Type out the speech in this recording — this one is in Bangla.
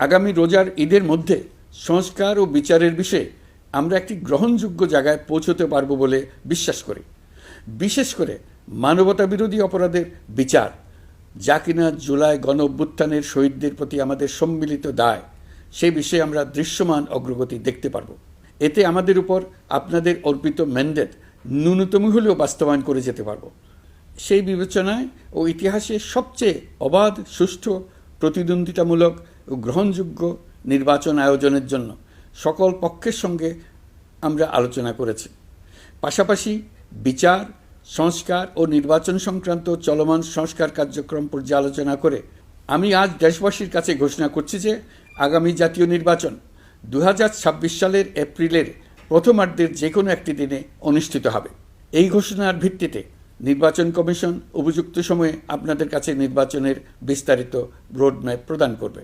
আগামী রোজার ঈদের মধ্যে সংস্কার ও বিচারের বিষয়ে আমরা একটি গ্রহণযোগ্য জায়গায় পৌঁছতে পারব বলে বিশ্বাস করি। বিশেষ করে মানবতা বিরোধী অপরাধের বিচার, যা কিনা জুলাই গণ অভ্যুত্থানের শহীদদের প্রতি আমাদের সম্মিলিত দায়, সেই বিষয়ে আমরা দৃশ্যমান অগ্রগতি দেখতে পারব। এতে আমাদের উপর আপনাদের অর্পিত ম্যান্ডেট ন্যূনতম হলেও বাস্তবায়ন করে যেতে পারব। সেই বিবেচনায় ও ইতিহাসে সবচেয়ে অবাধ, সুষ্ঠু, প্রতিদ্বন্দ্বিতামূলক ও গ্রহণযোগ্য নির্বাচন আয়োজনের জন্য সকল পক্ষের সঙ্গে আমরা আলোচনা করেছি। পাশাপাশি বিচার, সংস্কার ও নির্বাচন সংক্রান্ত চলমান সংস্কার কার্যক্রম পর্যালোচনা করে আমি আজ দেশবাসীর কাছে ঘোষণা করছি যে আগামী জাতীয় নির্বাচন দু হাজার ছাব্বিশ সালের এপ্রিলের প্রথমার্ধের যে কোনো একটি দিনে অনুষ্ঠিত হবে। এই ঘোষণার ভিত্তিতে নির্বাচন কমিশন উপযুক্ত সময়ে আপনাদের কাছে নির্বাচনের বিস্তারিত রোডম্যাপ প্রদান করবে।